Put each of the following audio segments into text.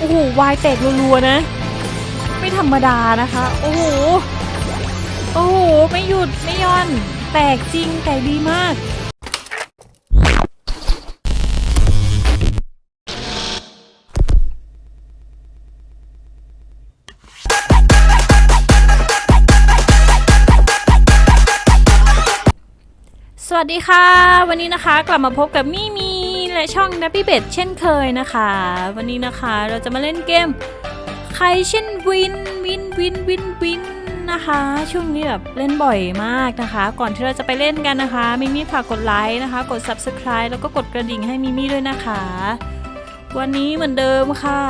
โอ้โหวายแตกรัวๆนะ ไม่ธรรมดานะคะ โอ้โห โอ้โห ไม่หยุดไม่ย่อน แตกจริงแตกดีมาก สวัสดีค่ะ วันนี้นะคะ กลับมาพบกับมี่มี และช่อง n a p p y b e t เช่นเคยนะคะ วันนี้นะคะเราจะมาเล่นเกม ใครเช่นวินวินวินวินวินนะคะ ช่วงนี้แบบเล่นบ่อยมากนะคะ ก่อนที่เราจะไปเล่นกันนะคะมิมี่ฝากกดไลค์นะคะ กด subscribe แล้วก็กดกระดิ่งให้มิมี่ด้วยนะคะ วันนี้เหมือนเดิมค่ะ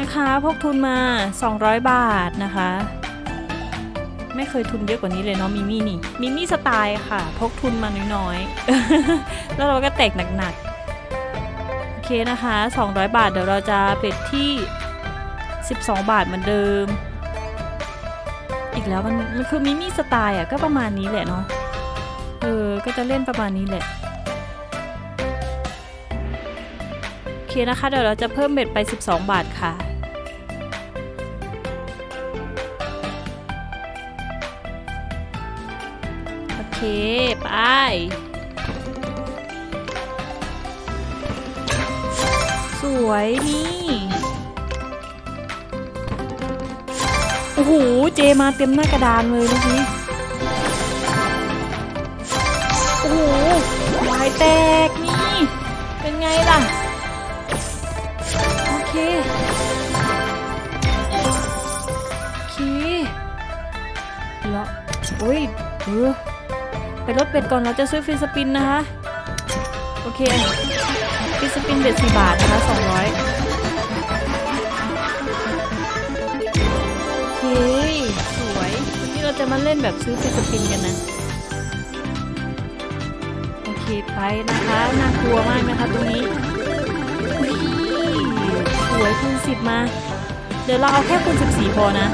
นะคะพกทุนมา 200 บาทนะคะ ไม่เคยทุนเยอะกว่านี้เลยเนาะมิมี่นี่มิมี่สไตล์ค่ะ พกทุนมาน้อยๆ แล้วเราก็แตกหนักๆ โอเคนะคะ 200 บาทเดี๋ยวเราจะเป็ดที่ 12 บาทเหมือนเดิม อีกแล้วมันมันคือมิมี่สไตล์อะก็ประมาณนี้แหละเนาะเออก็จะเล่นประมาณนี้แหละโอเคนะคะเดี๋ยวเราจะเพิ่มเบ็ดไป 12 บาทค่ะ เค ไป สวยนี่ โอ้โห เจมาเต็มหน้ากระดานเลยเมื่อกี้ โอ้โหวายแตกนี่ เป็นไงล่ะ โอเคโอเคแล้วโอ้ยเออ ไปรถเป็ดก่อนเราจะซื้อฟรีสปินนะคะ โอเคฟรีสปินเบ็ดสี่บาทนะคะสองร้อยโอเคสวยวันนี้เราจะมาเล่นแบบซื้อฟรีสปินกันนะ โอเคไปนะคะน่ากลัวมากนะคะตรงนี้อุ๊ยสวยคูณสิบมา เดี๋ยวเราเอาแค่คูณสิบสี่พอนะ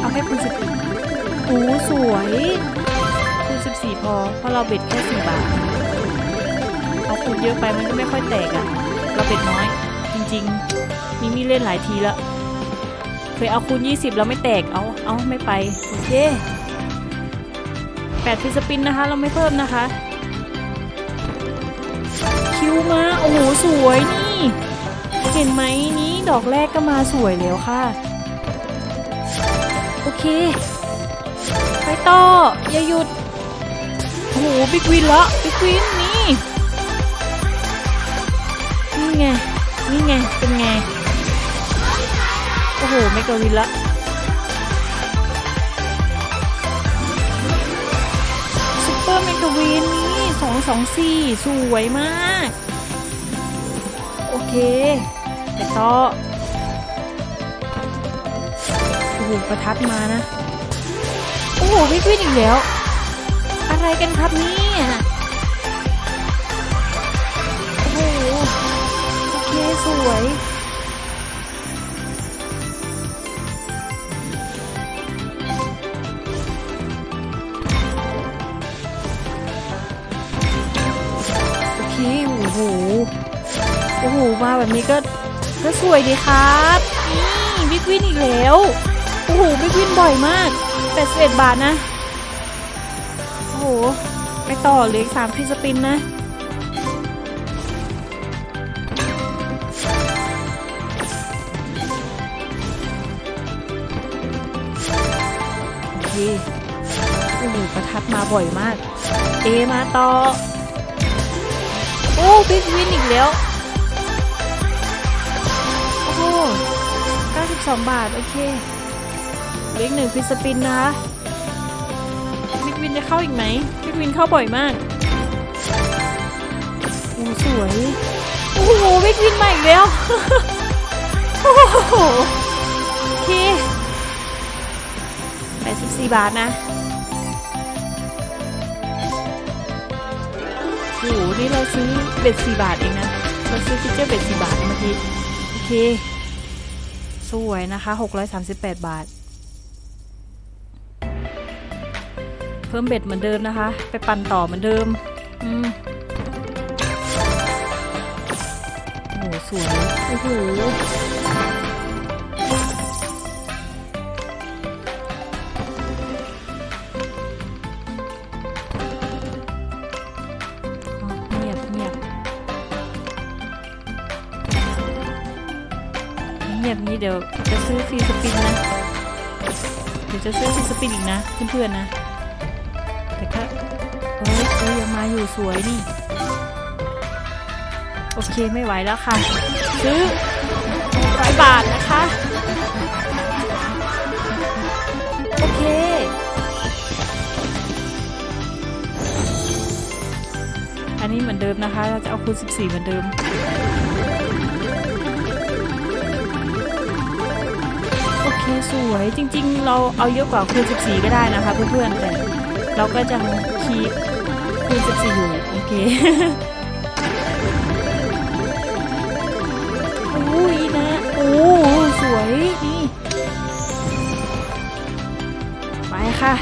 เอาแค่คูณสิบโอ้สวย คูณ14พอ เพราะเราเบ็ดแค่4บาทเอาคูณเยอะไปมันก็ไม่ค่อยแตกอะ่ะ เราเบ็ดน้อย จริงๆ มีมีเล่นหลายทีแล้ว เคยเอาคูณ 20 แล้วไม่แตก เอาเอาไม่ไป โอเค8ฟิสปินนะคะ เราไม่เพิ่มนะคะ คิวมา โอ้โห สวยนี่ เห็นไหมนี้ดอกแรกก็มาสวยแล้วค่ะ โอเค ไปต่อ อย่าหยุด อ้โหบิ๊กวินละบิ๊กวินนี่นี่ไงนี่ไงเป็นไงโอ้โหไม่กวินละซุปเปอร์เมกะวินนี่สองสองสี่สวยมาก โอเคไปต่อโอ้โหประทัดมานะ โอ้โหบิ๊กวินอีกแล้ว อะไรกันครับเนี่ยโอ้โหโอเคสวยโอเคโอ้โหโอ้โหมาแบบนี้ก็ก็สวยดีครับนี่บิ๊กวินอีกแล้วโอ้โหบิ๊กวินบ่อยมาก81บาทนะ ไปต่อเหลืออีกสามฟรีสปินนะโอเคโอ้โหประทัดมาบ่อยมาก เอมาต่อ โอ้บิ๊กวินอีกแล้ว โอ้โห92 บาท โอเคเหลืออีกหนึ่งฟรีสปินนะคะ วินจะเข้าอีกไหมบิ๊กวินเข้าบ่อยมากโอ้สวย โอ้โหบิ๊กวินมาอีกแล้ว โอ้โหโอเค84บาทนะโอ้โหนี่เราซื้อเบ็ด4บาทเองนะเราซื้อฟิเจอร์เบ็ด4บาทเมื่อกี้ โอเค สวยนะคะ638บาท เพิ่มเบ็ดเหมือนเดิมนะคะ ไปปั่นต่อเหมือนเดิมอืมโหสวยโอ้โหแบบนี้เดี๋ยวจะซื้อฟีสปินนะ เดี๋ยวจะซื้อฟีสปินอีกนะเพื่อนๆนะ อ้ยเอ้ยยังมาอยู่สวยนี่ โอเคไม่ไหวแล้วค่ะ ซื้อร้อยบาทนะคะ โอเค อันนี้เหมือนเดิมนะคะ เราจะเอาคูณ 14 เหมือนเดิมโอเคสวยจริงๆ เราเอาเยอะกว่าคูณ14 ก็ได้นะคะเพื่อนๆ แต่เราก็จะคีบ คูณ14อยู่โอเคโอ้ยนะ โอ้สวยนี่ไปค่ะ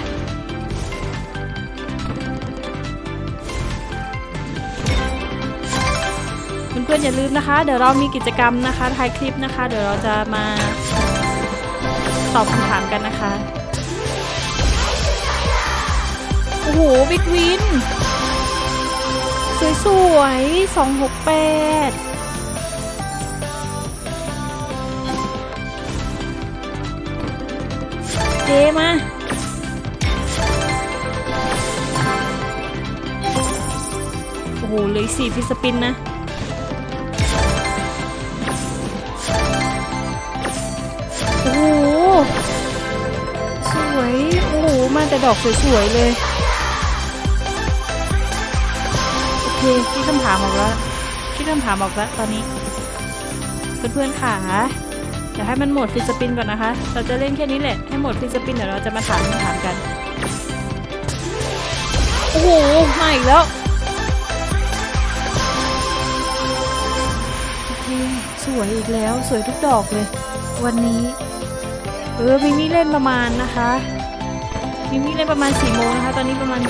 เพื่อนๆอย่าลืมนะคะ เดี๋ยวเรามีกิจกรรมนะคะถ่ายคลิปนะคะ เดี๋ยวเราจะมาตอบคำถามกันนะคะ โอ้โหบิ๊กวิน สวยๆสองหกแปดเจมาโอ้โหเลยสี่ฟิสปินนะโอ้โหสวย โอ้โห มาแต่ดอกสวย ๆ เลย โอคิดคำถามออกแล้วคิดคำถามออกแล้วตอนนี้ เพื่อนๆค่ะเดี๋ยวให้มันหมดฟิสปินก่อนนะคะ เราจะเล่นแค่นี้แหละ ให้หมดฟิสปินเดี๋ยวเราจะมาถามคำถามกัน โอ้โหมาอีกแล้วสวยอีกแล้วสวยทุกดอกเลย วันนี้ เออมิมี่เล่นประมาณนะคะมิมี่เล่นประมาณ4ี่โมงนะคะ ตอนนี้ประมาณ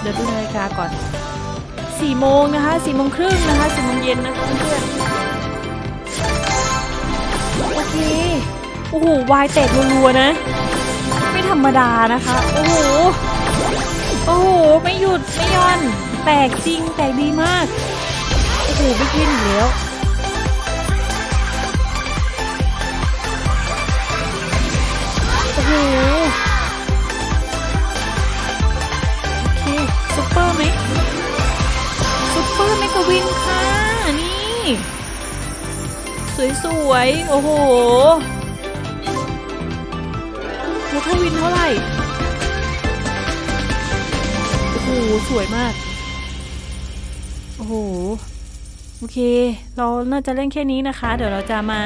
เดี๋ยวดูนาฬิกาก่อน 4ี่โมงนะคะ4ี่โมงครึ่งนะคะสี่โมงเย็นนะคะเพื่อนโอเค โอ้โห วายแตกรัวๆนะ ไม่ธรรมดานะคะ โอ้โห โอ้โห ไม่หยุด ไม่ย่อน แตกจริง แตกดีมาก โอ้โหบิ๊กวินอีกแล้วโอ้โห สวยๆ โอ้โหโมทวินเท่าไหร่ โอ้โห สวยมาก โอ้โห โอเค เราน่าจะเล่นแค่นี้นะคะ เดี๋ยวเราจะมา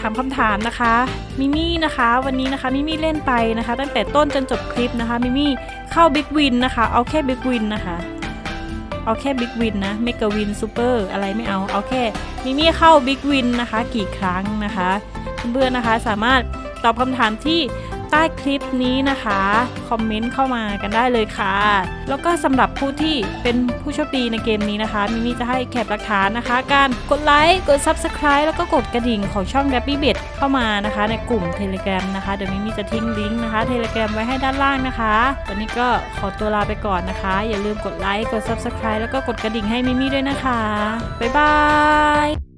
ถามคำถามนะคะมิมี่นะคะวันนี้นะคะมิมี่เล่นไปนะคะ ตั้งแต่ต้นจนจบคลิปนะคะมิมี่เข้าบิ๊กวินนะคะ เอาแค่บิ๊กวินนะคะ เอาแค่บิ๊กวินนะเมกะวินซูเปอร์อะไรไม่เอา เอาแค่มิมี่เข้าบิ๊กวินนะคะ กี่ครั้งนะคะ เพื่อนๆนะคะสามารถตอบคำถามที่ ใต้คลิปนี้นะคะ คอมเมนต์เข้ามากันได้เลยค่ะ แล้วก็สำหรับผู้ที่เป็นผู้โชคดีในเกมนี้นะคะมิมี่จะให้แคปหลักฐานนะคะ การกดไลค์กด Subscribe แล้วก็กดกระดิ่งของช่อง d a b b y b e t เข้ามานะคะ ในกลุ่ม Telegram นะคะเดี๋ยวมิมี่จะทิ้งลิงก์นะคะ Telegram ไว้ให้ด้านล่างนะคะวันนี้ก็ขอตัวลาไปก่อนนะคะ อย่าลืมกดไลค์กด Subscribe แล้วก็กดกระดิ่งให้มิมี่ด้วยนะคะบ๊ายบาย